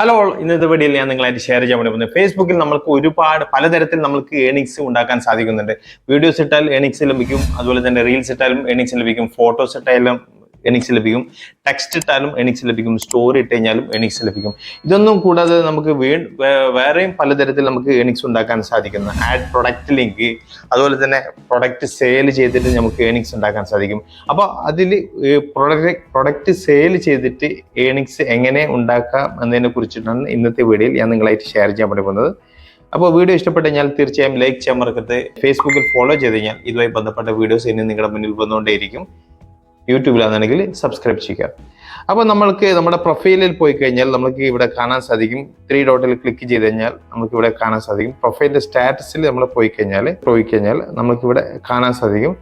Hello ഇന്നത്തെ വീഡിയോയിൽ ഞാൻ നിങ്ങളായിട്ട് ഷെയർ ചെയ്യാൻ വേണ്ടി പോകുന്നത് ഫേസ്ബുക്കിൽ നമുക്ക് ഒരുപാട് പലതരത്തിൽ നമുക്ക് ഏണിങ്സ് ഉണ്ടാക്കാൻ സാധിക്കുന്നുണ്ട്. വീഡിയോസ് ഇട്ടാൽ ഏണിങ്സ് ലഭിക്കും. അതുപോലെ തന്നെ റീൽസ് ഇട്ടാലും ഏണിങ്സ് ലഭിക്കും. ഫോട്ടോസ് ഇട്ടാലും ഏണിങ്സ് ലഭിക്കും. ടെക്സ്റ്റ് ഇട്ടാലും എണീക്സ് ലഭിക്കും. സ്റ്റോറി ഇട്ട് കഴിഞ്ഞാലും ഏണിങ്സ് ലഭിക്കും. ഇതൊന്നും കൂടാതെ നമുക്ക് വേറെയും പലതരത്തിൽ നമുക്ക് ഏണിങ്സ് ഉണ്ടാക്കാൻ സാധിക്കുന്നു. ആഡ് പ്രൊഡക്റ്റ് ലിങ്ക് അതുപോലെ തന്നെ പ്രൊഡക്റ്റ് സെയിൽ ചെയ്തിട്ട് നമുക്ക് ഏണിങ്സ് ഉണ്ടാക്കാൻ സാധിക്കും. അപ്പോൾ അതിൽ പ്രൊഡക്റ്റ് പ്രൊഡക്റ്റ് സെയിൽ ചെയ്തിട്ട് ഏണിങ്സ് എങ്ങനെ ഉണ്ടാക്കാം എന്നതിനെ കുറിച്ചിട്ടാണ് ഇന്നത്തെ വീഡിയോയിൽ ഞാൻ നിങ്ങളായിട്ട് ഷെയർ ചെയ്യാൻ വേണ്ടി അപ്പോൾ വീഡിയോ ഇഷ്ടപ്പെട്ട് കഴിഞ്ഞാൽ തീർച്ചയായും ലൈക്ക് ചെയ്യാൻ മറക്കരുത്. ഫേസ്ബുക്കിൽ ഫോളോ ചെയ്ത് കഴിഞ്ഞാൽ ഇതുമായി ബന്ധപ്പെട്ട വീഡിയോസ് ഇനി നിങ്ങളുടെ മുന്നിൽ വന്നുകൊണ്ടേയിരിക്കും. യൂട്യൂബിലാണെന്നുണ്ടെങ്കിൽ സബ്സ്ക്രൈബ് ചെയ്യുക. അപ്പോൾ നമ്മൾക്ക് നമ്മുടെ പ്രൊഫൈലിൽ പോയി കഴിഞ്ഞാൽ നമുക്ക് ഇവിടെ കാണാൻ സാധിക്കും. ത്രീ ഡോട്ടിൽ ക്ലിക്ക് ചെയ്ത് കഴിഞ്ഞാൽ നമുക്ക് ഇവിടെ കാണാൻ സാധിക്കും. പ്രൊഫൈലിന്റെ സ്റ്റാറ്റസിൽ നമ്മൾ പോയി കഴിഞ്ഞാൽ പോയി കഴിഞ്ഞാൽ നമുക്ക് ഇവിടെ കാണാൻ സാധിക്കും.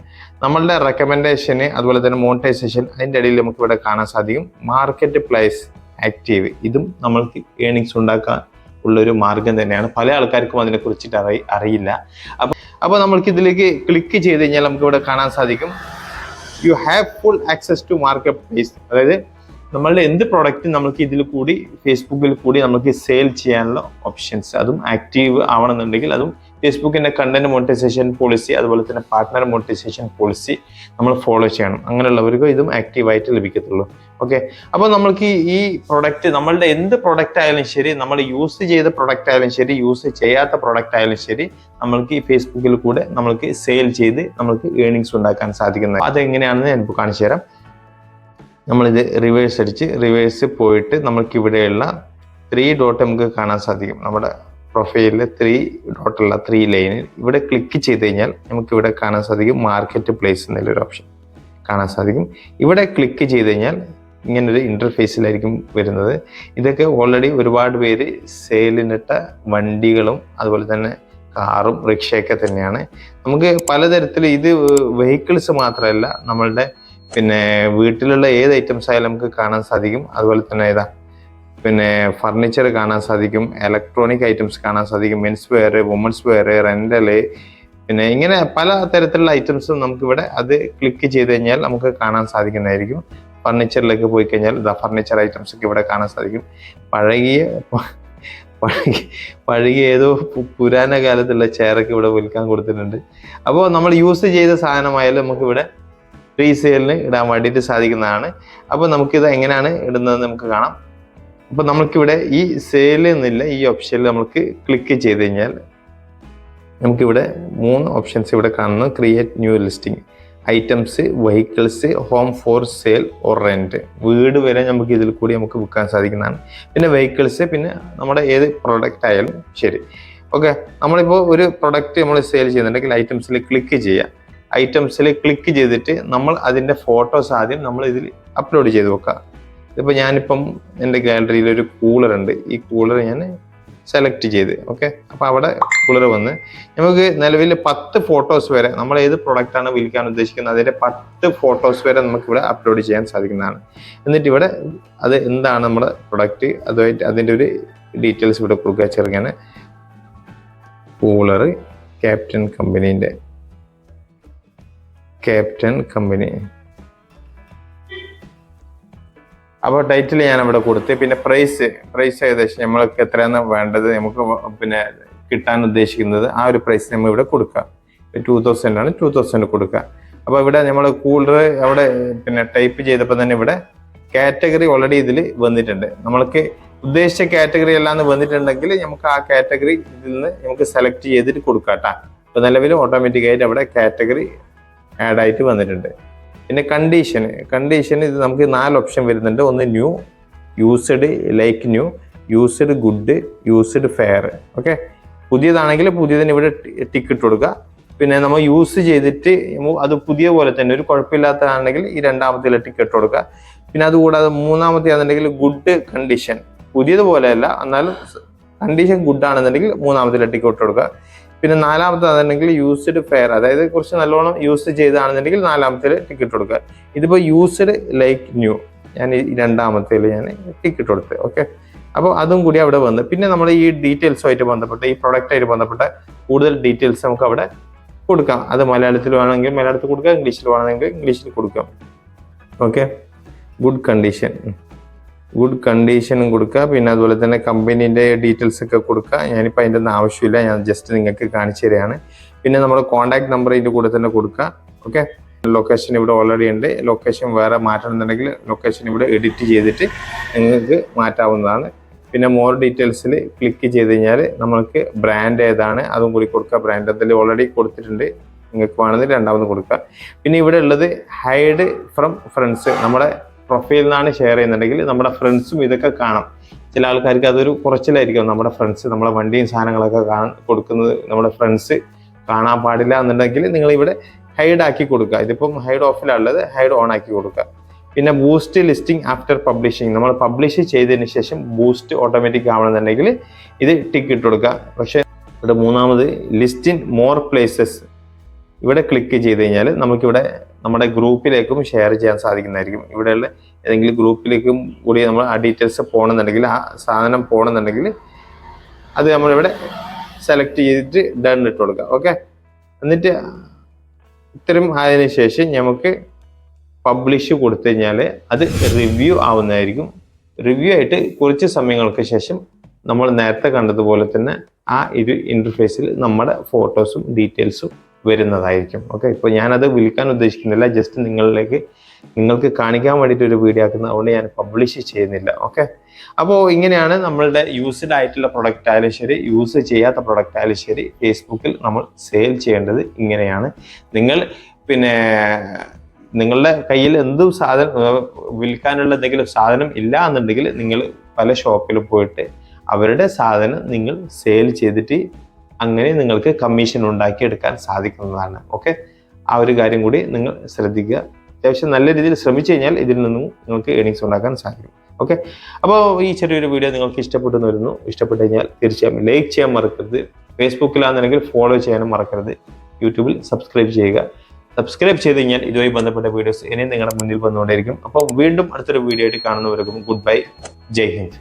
നമ്മളുടെ റെക്കമെൻഡേഷന് അതുപോലെ തന്നെ മോണിറ്റൈസേഷൻ അതിന്റെ ഇടയിൽ നമുക്ക് ഇവിടെ കാണാൻ സാധിക്കും. മാർക്കറ്റ് പ്ലേസ് ആക്റ്റീവ് ഇതും നമ്മൾക്ക് ഏണിങ്സ് ഉണ്ടാക്കാൻ ഉള്ളൊരു മാർഗം തന്നെയാണ്. പല ആൾക്കാർക്കും അതിനെ കുറിച്ചിട്ട് അറി അറിയില്ല. അപ്പോൾ അപ്പോൾ നമ്മൾക്ക് ഇതിലേക്ക് ക്ലിക്ക് ചെയ്ത് കഴിഞ്ഞാൽ നമുക്ക് ഇവിടെ കാണാൻ സാധിക്കും. You have full access to marketplace അതായത് നമ്മളുടെ എന്ത് പ്രോഡക്റ്റ് നമുക്ക് ഇതിൽ കൂടി ഫേസ്ബുക്കിൽ കൂടി നമുക്ക് സെയിൽ ചെയ്യാനുള്ള ഓപ്ഷൻസ് അതും ആക്റ്റീവ് ആവണമെന്നുണ്ടെങ്കിൽ അതും ഫേസ്ബുക്കിന്റെ കണ്ടന്റ് മോണിറ്റൈസേഷൻ പോളിസി അതുപോലെ തന്നെ പാർട്ട്ണർ മോണിറ്റൈസേഷൻ പോളിസി നമ്മൾ ഫോളോ ചെയ്യണം. അങ്ങനെയുള്ളവർക്ക് ഇതും ആക്റ്റീവായിട്ട് ലഭിക്കത്തുള്ളൂ. ഓക്കെ അപ്പോൾ നമ്മൾക്ക് ഈ- ഈ പ്രൊഡക്റ്റ് നമ്മളുടെ എന്ത് പ്രൊഡക്റ്റ് ആയാലും ശരി നമ്മൾ യൂസ് ചെയ്ത പ്രൊഡക്റ്റ് ആയാലും ശരി യൂസ് ചെയ്യാത്ത പ്രൊഡക്റ്റ് ആയാലും ശരി നമ്മൾക്ക് ഈ ഫേസ്ബുക്കിൽ കൂടെ നമ്മൾക്ക് സെയിൽ ചെയ്ത് നമ്മൾക്ക് ഏണിങ്സ് ഉണ്ടാക്കാൻ സാധിക്കുന്നത്. അതെങ്ങനെയാണെന്ന് ഞാൻ ഇപ്പോൾ കാണിച്ചു തരാം. നമ്മളിത് റിവേഴ്സ് അടിച്ച് റിവേഴ്സ് പോയിട്ട് നമ്മൾക്ക് ഇവിടെയുള്ള ത്രീ ഡോട്ട് നമുക്ക് കാണാൻ സാധിക്കും. നമ്മുടെ പ്രൊഫൈലിൽ ത്രീ ഡോട്ടുള്ള ത്രീ ലൈനിൽ ഇവിടെ ക്ലിക്ക് ചെയ്ത് കഴിഞ്ഞാൽ നമുക്ക് ഇവിടെ കാണാൻ സാധിക്കും മാർക്കറ്റ് പ്ലേസ് എന്നുള്ളൊരു ഓപ്ഷൻ കാണാൻ സാധിക്കും. ഇവിടെ ക്ലിക്ക് ചെയ്ത് കഴിഞ്ഞാൽ ഇങ്ങനൊരു ഇന്റർഫേസിലായിരിക്കും വരുന്നത്. ഇതൊക്കെ ഓൾറെഡി ഒരുപാട് പേര് സെയിലിനിട്ട വണ്ടികളും അതുപോലെ തന്നെ കാറും റിക്ഷയൊക്കെ തന്നെയാണ്. നമുക്ക് പലതരത്തിൽ ഇത് വെഹിക്കിൾസ് മാത്രമല്ല നമ്മളുടെ പിന്നെ വീട്ടിലുള്ള ഏത് ഐറ്റംസ് ആയാലും നമുക്ക് കാണാൻ സാധിക്കും. അതുപോലെ തന്നെ ഏതാ പിന്നെ ഫർണിച്ചർ കാണാൻ സാധിക്കും ഇലക്ട്രോണിക് ഐറ്റംസ് കാണാൻ സാധിക്കും men's wear women's wear rental പിന്നെ ഇങ്ങനെ പല തരത്തിലുള്ള ഐറ്റംസും നമുക്കിവിടെ അത് ക്ലിക്ക് ചെയ്ത് കഴിഞ്ഞാൽ നമുക്ക് കാണാൻ സാധിക്കുന്നതായിരിക്കും. ഫർണിച്ചറിലേക്ക് പോയി കഴിഞ്ഞാൽ ഇതാ ഫർണിച്ചർ ഐറ്റംസ് ഒക്കെ ഇവിടെ കാണാൻ സാധിക്കും. പഴകിയ പഴകിയ പഴകിയ ഏതോ പുരാന കാലത്തുള്ള ചെയറൊക്കെ ഇവിടെ വിൽക്കാൻ കൊടുത്തിട്ടുണ്ട്. അപ്പോൾ നമ്മൾ യൂസ് ചെയ്ത സാധനമായാലും നമുക്കിവിടെ റീസെയിലിന് ഇടാൻ വേണ്ടിയിട്ട് സാധിക്കുന്നതാണ്. അപ്പോൾ നമുക്കിത് എങ്ങനെയാണ് ഇടുന്നത് നമുക്ക് കാണാം. അപ്പോൾ നമുക്കിവിടെ ഈ സെയിൽ എന്നില്ല ഈ ഓപ്ഷനിൽ നമുക്ക് ക്ലിക്ക് ചെയ്ത് കഴിഞ്ഞാൽ നമുക്കിവിടെ മൂന്ന് ഓപ്ഷൻസ് ഇവിടെ കാണുന്നു create new listing items vehicles home for sale or rent വീട് വരെ നമുക്ക് ഇതിൽ കൂടി നമുക്ക് വിൽക്കാൻ സാധിക്കുന്നതാണ്. പിന്നെ വെഹിക്കിൾസ് പിന്നെ നമ്മുടെ ഏത് പ്രൊഡക്റ്റ് ആയാലും ശരി. ഓക്കെ നമ്മളിപ്പോൾ ഒരു പ്രൊഡക്റ്റ് നമ്മൾ സെയിൽ ചെയ്യുന്നുണ്ടെങ്കിൽ ഐറ്റംസിൽ ക്ലിക്ക് ചെയ്യുക. ഐറ്റംസിൽ ക്ലിക്ക് ചെയ്തിട്ട് നമ്മൾ അതിന്റെ ഫോട്ടോസ് ആദ്യം നമ്മൾ ഇതിൽ അപ്ലോഡ് ചെയ്ത് വെക്കുക. ഇതിപ്പോൾ ഞാനിപ്പം എന്റെ ഗാലറിയിൽ ഒരു കൂളർ ഉണ്ട്. ഈ കൂളർ ഞാൻ സെലക്ട് ചെയ്ത് ഓക്കെ അപ്പോൾ അവിടെ കൂളർ വന്ന് നമുക്ക് നിലവിൽ പത്ത് ഫോട്ടോസ് വരെ നമ്മൾ ഏത് ആണ് വിൽക്കാൻ ഉദ്ദേശിക്കുന്നത് അതിന്റെ പത്ത് ഫോട്ടോസ് വരെ നമുക്ക് ഇവിടെ അപ്ലോഡ് ചെയ്യാൻ സാധിക്കുന്നതാണ്. എന്നിട്ട് ഇവിടെ അത് എന്താണ് നമ്മുടെ പ്രൊഡക്റ്റ് അതുമായിട്ട് അതിന്റെ ഒരു ഡീറ്റെയിൽസ് ഇവിടെ കൊടുക്കുക ചെറുങ്ങനെ. കൂളർ ക്യാപ്റ്റൻ കമ്പനീന്റെ ക്യാപ്റ്റൻ കമ്പനി അപ്പോൾ ടൈറ്റിൽ ഞാൻ അവിടെ കൊടുത്ത്. പിന്നെ പ്രൈസ് പ്രൈസ് ഏകദേശം നമ്മൾക്ക് എത്രയാണ് വേണ്ടത് നമുക്ക് പിന്നെ കിട്ടാൻ ഉദ്ദേശിക്കുന്നത് ആ ഒരു പ്രൈസ് നമ്മൾ ഇവിടെ കൊടുക്കുക. ടൂ തൗസൻഡ് ആണ് ടൂ തൗസൻഡ് കൊടുക്കുക. അപ്പോൾ ഇവിടെ നമ്മൾ കൂളർ അവിടെ പിന്നെ ടൈപ്പ് ചെയ്തപ്പോൾ തന്നെ ഇവിടെ കാറ്റഗറി ഓൾറെഡി ഇതിൽ വന്നിട്ടുണ്ട്. നമ്മൾക്ക് ഉദ്ദേശിച്ച കാറ്റഗറി എല്ലാം വന്നിട്ടുണ്ടെങ്കിൽ നമുക്ക് ആ കാറ്റഗറി ഇതിൽ നിന്ന് നമുക്ക് സെലക്ട് ചെയ്തിട്ട് കൊടുക്കാം കേട്ടോ അപ്പോൾ നിലവിൽ ഓട്ടോമാറ്റിക്കായിട്ട് അവിടെ കാറ്റഗറി ആഡ് ആയിട്ട് വന്നിട്ടുണ്ട്. പിന്നെ കണ്ടീഷൻ കണ്ടീഷൻ ഇത് നമുക്ക് നാല് ഓപ്ഷൻ വരുന്നുണ്ട്. ഒന്ന് new used like new used good used fair okay പുതിയതാണെങ്കിൽ പുതിയതിന് ഇവിടെ ടിക്ക് കൊടുക്കുക. പിന്നെ നമ്മൾ യൂസ് ചെയ്തിട്ട് അത് പുതിയ പോലെ തന്നെ ഒരു കുഴപ്പമില്ലാത്തതാണെങ്കിൽ ഈ രണ്ടാമത്തെ ടിക്ക് കൊടുക്കുക. പിന്നെ അതുകൂടാതെ മൂന്നാമത്തെ ആണെന്നുണ്ടെങ്കിൽ ഗുഡ് കണ്ടീഷൻ പുതിയതുപോലെയല്ല എന്നാലും കണ്ടീഷൻ ഗുഡ് ആണെന്നുണ്ടെങ്കിൽ മൂന്നാമത്തെ ടിക്ക് കൊടുക്കുക. പിന്നെ നാലാമത്തെ അതുണ്ടെങ്കിൽ യൂസ്ഡ് ഫെയർ അതായത് കുറച്ച് നല്ലോണം യൂസ് ചെയ്താണെന്നുണ്ടെങ്കിൽ നാലാമത്തെ ടിക്കറ്റ് കൊടുക്കുക. ഇതിപ്പോൾ യൂസ്ഡ് ലൈക്ക് ന്യൂ ഞാൻ ഈ രണ്ടാമത്തേൽ ഞാൻ ടിക്കറ്റ് കൊടുത്ത് ഓക്കെ അപ്പോൾ അതും കൂടി അവിടെ വന്ന് പിന്നെ നമ്മൾ ഈ ഡീറ്റെയിൽസുമായിട്ട് ബന്ധപ്പെട്ട് ഈ പ്രൊഡക്റ്റായിട്ട് ബന്ധപ്പെട്ട കൂടുതൽ ഡീറ്റെയിൽസ് നമുക്ക് അവിടെ കൊടുക്കാം. അത് മലയാളത്തിൽ വേണമെങ്കിൽ മലയാളത്തിൽ കൊടുക്കാം ഇംഗ്ലീഷിൽ വേണമെങ്കിൽ ഇംഗ്ലീഷിൽ കൊടുക്കാം. ഓക്കെ ഗുഡ് കണ്ടീഷൻ ഗുഡ് കണ്ടീഷനും കൊടുക്കുക. പിന്നെ അതുപോലെ തന്നെ കമ്പനീന്റെ ഡീറ്റെയിൽസ് ഒക്കെ കൊടുക്കുക. ഞാനിപ്പോൾ അതിന്റെ ഒന്നും ആവശ്യമില്ല. ഞാൻ ജസ്റ്റ് നിങ്ങൾക്ക് കാണിച്ചു തരികയാണ്. പിന്നെ നമ്മുടെ കോൺടാക്ട് നമ്പർ ഇതിന്റെ കൂടെ തന്നെ കൊടുക്കുക. ഓക്കെ ലൊക്കേഷൻ ഇവിടെ ഓൾറെഡി ഉണ്ട്. ലൊക്കേഷൻ വേറെ മാറ്റണമെന്നുണ്ടെങ്കിൽ ലൊക്കേഷൻ ഇവിടെ എഡിറ്റ് ചെയ്തിട്ട് നിങ്ങൾക്ക് മാറ്റാവുന്നതാണ്. പിന്നെ മോർ ഡീറ്റെയിൽസിൽ ക്ലിക്ക് ചെയ്ത് കഴിഞ്ഞാൽ നമ്മൾക്ക് ബ്രാൻഡ് ഏതാണ് അതും കൂടി കൊടുക്കുക. ബ്രാൻഡ് അതിൽ ഓൾറെഡി കൊടുത്തിട്ടുണ്ട്. നിങ്ങൾക്ക് വേണമെങ്കിൽ രണ്ടാമത് കൊടുക്കുക. പിന്നെ ഇവിടെ ഉള്ളത് ഹൈഡ് ഫ്രം ഫ്രണ്ട്സ് നമ്മുടെ പ്രൊഫൈലിൽ നിന്നാണ് ഷെയർ ചെയ്യുന്നുണ്ടെങ്കിൽ നമ്മുടെ ഫ്രണ്ട്സും ഇതൊക്കെ കാണാം. ചില ആൾക്കാർക്ക് അതൊരു കുറച്ചിലായിരിക്കും നമ്മുടെ ഫ്രണ്ട്സ് നമ്മുടെ വണ്ടിയും സാധനങ്ങളൊക്കെ കാണാൻ കൊടുക്കുന്നത് നമ്മുടെ ഫ്രണ്ട്സ് കാണാൻ പാടില്ല എന്നുണ്ടെങ്കിൽ നിങ്ങൾ ഇവിടെ ഹൈഡ് ആക്കി കൊടുക്കുക. ഇതിപ്പം ഹൈഡ് ഓഫിലുള്ളത് ഹൈഡ് ഓൺ ആക്കി കൊടുക്കുക. പിന്നെ ബൂസ്റ്റ് ലിസ്റ്റിംഗ് ആഫ്റ്റർ പബ്ലിഷിംഗ് നമ്മൾ പബ്ലിഷ് ചെയ്തതിന് ശേഷം ബൂസ്റ്റ് ഓട്ടോമാറ്റിക് ആവണമെന്നുണ്ടെങ്കിൽ ഇത് ടിക്ക് ഇട്ട് കൊടുക്കുക. പക്ഷേ ഇവിടെ മൂന്നാമത് ലിസ്റ്റ് ഇൻ മോർ പ്ലേസസ് ഇവിടെ ക്ലിക്ക് ചെയ്ത് കഴിഞ്ഞാൽ നമുക്കിവിടെ നമ്മുടെ ഗ്രൂപ്പിലേക്കും ഷെയർ ചെയ്യാൻ സാധിക്കുന്നതായിരിക്കും. ഇവിടെയുള്ള ഏതെങ്കിലും ഗ്രൂപ്പിലേക്കും കൂടി നമ്മൾ ആ ഡീറ്റെയിൽസ് പോകണമെന്നുണ്ടെങ്കിൽ ആ സാധനം പോകണമെന്നുണ്ടെങ്കിൽ അത് നമ്മളിവിടെ സെലക്ട് ചെയ്തിട്ട് ഡൺ ഇട്ട് കൊടുക്കുക. ഓക്കെ എന്നിട്ട് ഇത്തരം ആയതിനു ശേഷം നമുക്ക് പബ്ലിഷ് കൊടുത്തു കഴിഞ്ഞാൽ അത് റിവ്യൂ ആവുന്നതായിരിക്കും. റിവ്യൂ ആയിട്ട് കുറച്ച് സമയങ്ങൾക്ക് ശേഷം നമ്മൾ നേരത്തെ കണ്ടതുപോലെ തന്നെ ആ ഒരു ഇന്റർഫേസിൽ നമ്മുടെ ഫോട്ടോസും ഡീറ്റെയിൽസും വരുന്നതായിരിക്കും. ഓക്കെ ഇപ്പോൾ ഞാനത് വിൽക്കാൻ ഉദ്ദേശിക്കുന്നില്ല. ജസ്റ്റ് നിങ്ങളിലേക്ക് നിങ്ങൾക്ക് കാണിക്കാൻ വേണ്ടിയിട്ട് ഒരു വീഡിയോ ആക്കുന്നത്. അതുകൊണ്ട് ഞാൻ പബ്ലിഷ് ചെയ്യുന്നില്ല. ഓക്കെ അപ്പോൾ ഇങ്ങനെയാണ് നമ്മളുടെ യൂസ്ഡ് ആയിട്ടുള്ള പ്രൊഡക്റ്റ് ആയാലും ശരി യൂസ് ചെയ്യാത്ത പ്രൊഡക്റ്റ് ആയാലും ശരി ഫേസ്ബുക്കിൽ നമ്മൾ സെയിൽ ചെയ്യേണ്ടത് ഇങ്ങനെയാണ്. നിങ്ങൾ പിന്നെ നിങ്ങളുടെ കയ്യിൽ എന്തും സാധനം വിൽക്കാനുള്ള എന്തെങ്കിലും സാധനം ഇല്ല എന്നുണ്ടെങ്കിൽ നിങ്ങൾ പല ഷോപ്പിൽ പോയിട്ട് അവരുടെ സാധനം നിങ്ങൾ സെയിൽ ചെയ്തിട്ട് അങ്ങനെ നിങ്ങൾക്ക് കമ്മീഷൻ ഉണ്ടാക്കിയെടുക്കാൻ സാധിക്കുന്നതാണ്. ഓക്കെ ആ ഒരു കാര്യം കൂടി നിങ്ങൾ ശ്രദ്ധിക്കുക. അത്യാവശ്യം നല്ല രീതിയിൽ ശ്രമിച്ചു കഴിഞ്ഞാൽ ഇതിൽ നിന്നും നിങ്ങൾക്ക് ഏണിങ്സ് ഉണ്ടാക്കാൻ സാധിക്കും. ഓക്കെ അപ്പോൾ ഈ ചെറിയൊരു വീഡിയോ നിങ്ങൾക്ക് ഇഷ്ടപ്പെട്ടു വരുന്നു. ഇഷ്ടപ്പെട്ടു കഴിഞ്ഞാൽ തീർച്ചയായും ലൈക്ക് ചെയ്യാൻ മറക്കരുത്. ഫേസ്ബുക്കിലാണെന്നുണ്ടെങ്കിൽ ഫോളോ ചെയ്യാനും മറക്കരുത്. യൂട്യൂബിൽ സബ്സ്ക്രൈബ് ചെയ്യുക. സബ്സ്ക്രൈബ് ചെയ്ത് കഴിഞ്ഞാൽ ഇതുമായി ബന്ധപ്പെട്ട വീഡിയോസ് ഇനിയും നിങ്ങളുടെ മുന്നിൽ വന്നുകൊണ്ടിരിക്കും അപ്പോൾ വീണ്ടും അടുത്തൊരു വീഡിയോ ആയിട്ട് കാണുന്നവർക്കും ഗുഡ് ബൈ ജയ് ഹിന്ദ്.